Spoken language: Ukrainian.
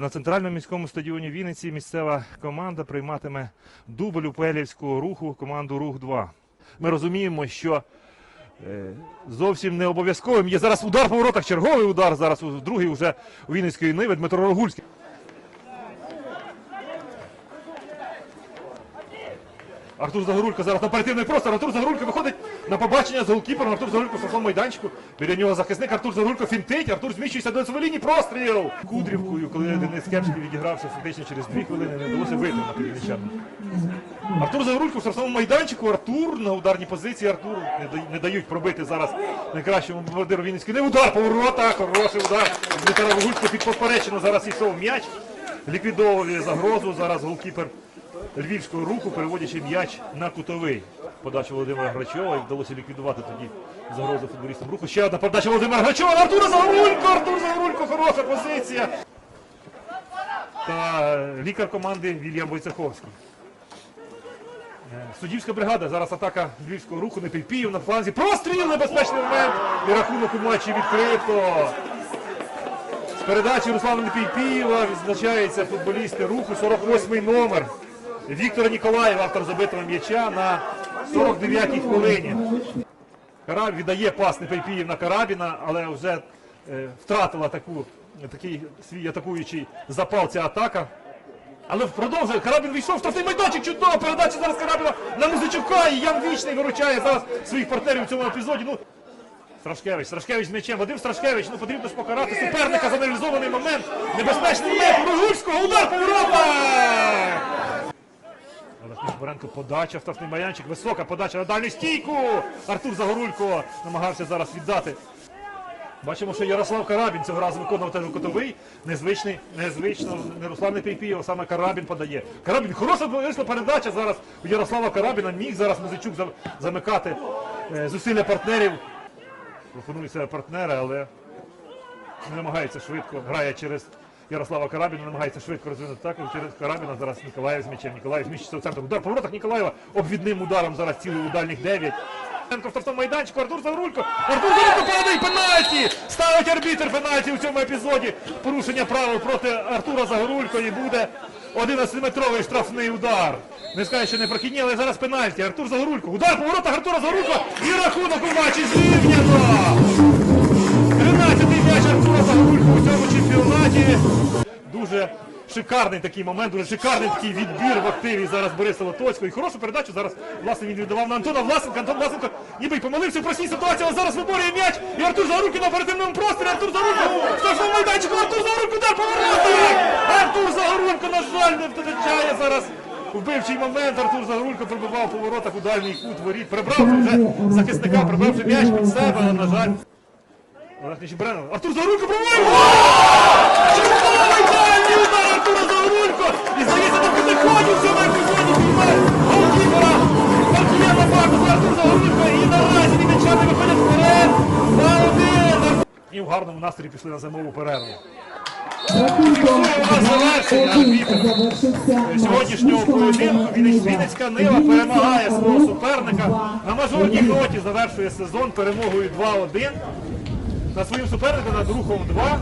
На центральному міському стадіоні Вінниці місцева команда прийматиме дубль упелівського руху команду Рух 2. Ми розуміємо, що е, зовсім не обов'язковим є зараз удар по воротах, черговий удар. Зараз другий вже у Вінницької ниви Дмитро Рогульський. Артур Загорулько зараз на оперативний простор. Артур Загорулько виходить на побачення з голкіпером. Артур Загорулько в штрафному майданчику. Біля нього захисник Артур Загорулько фінтить. Артур зміщується до своєї. Простріл! Кудрівкою, коли Денис Кепський відігрався фактично через дві хвилини, не вдалося витримати вінничан. Артур Загорулько в штрафному майданчику. Артур на ударній позиції. Артур не, дай- не дають пробити зараз найкращому бомбардиру Вінницької. Не удар по воротах. Хороший удар. Дмитра Рогульського під поперечину зараз йшов м'яч. Ліквідовує загрозу. Зараз голкіпер львівського руху, переводячи м'яч на кутовий. Подача Володимира Грачова і вдалося ліквідувати тоді загрозу футболістам руху. Ще одна подача Володимира Грачова. на Артура Загорулько! Артур Загорулько, хороша позиція. Та лікар команди Вільям Войцеховський. Е, Суддівська бригада. Зараз атака львівського руху. Непільпіїв на фланзі. Простріл! Небезпечний момент. І рахунок у матчі відкрито. З передачі Руслана Непільпієва відзначається футболісти руху 48-й номер. Віктора Ніколаєва, автор забитого м'яча на 49-й хвилині. Караб віддає пас Непельпіїв на Карабіна, але вже е, втратила таку, такий свій атакуючий запал ця атака. Але продовжує. Карабін війшов в штрафний майданчик. Чудова передача зараз Карабіна на Музичука. І Ян Вічний виручає зараз своїх партнерів в цьому епізоді. Ну, Страшкевич, Страшкевич з м'ячем. Вадим Страшкевич, ну потрібно ж покарати суперника за нереалізований момент. Небезпечний момент. Рогульського, удар поворота! Олег Нікборенко подача в штрафний майданчик. Висока подача на дальню стійку. Артур Загорулько намагався зараз віддати. Бачимо, що Ярослав Карабін цього разу виконував теж котовий. Незвичний, незвично, не Руслан Непійпієв, саме Карабін подає. Карабін, хороша вийшла передача зараз у Ярослава Карабіна. Міг зараз Музичук замикати е, зусилля партнерів. Пропонує себе партнера, але не намагається швидко, грає через Ярослава Карабіна, намагається швидко розвинути так. Через Карабіна зараз Ніколаєв з м'ячем. Ніколаєв зміщиться в центр. Удар по воротах Ніколаєва обвідним ударом зараз цілий у дальніх 9. В штрафному майданчику Артур Загорулько. Артур Загорулько передає пенальті! Ставить арбітр пенальті у цьому епізоді. Порушення правил проти Артура Загорулько і буде 11-метровий штрафний удар. Не скажу, що не прохідні, але зараз пенальті. Артур Загорулько. Удар по воротах Артура Загорулько і рахунок у матчі зрівняно! 13-й м'яч Артура Загорулько у цьому чемпіонаті. Дуже шикарний такий момент, дуже шикарний такий відбір в активі зараз Бориса Лотоцького. І хорошу передачу зараз власне він віддавав на Антона Власенка. Антон Власенко ніби й помилився в простій ситуації, але зараз виборює м'яч. І Артур Загорулько на оперативному просторі. Артур Загорулько в штрафному майданчику. Артур Загорулько удар по! Артур Загорулько, на жаль, не втрачає зараз. Вбивчий момент Артур Загорулько пробивав по воротах у дальній кут воріт. Прибрав вже захисника, прибравши м'яч під себе, але на жаль. Артур Загорулько пробиває! І в гарному настрої пішли на зимову перерву. Сьогоднішнього поєдинку Вінницька Нива перемагає свого суперника. На мажорній ноті завершує сезон перемогою 2-1. На своїм супернику над рухом 2.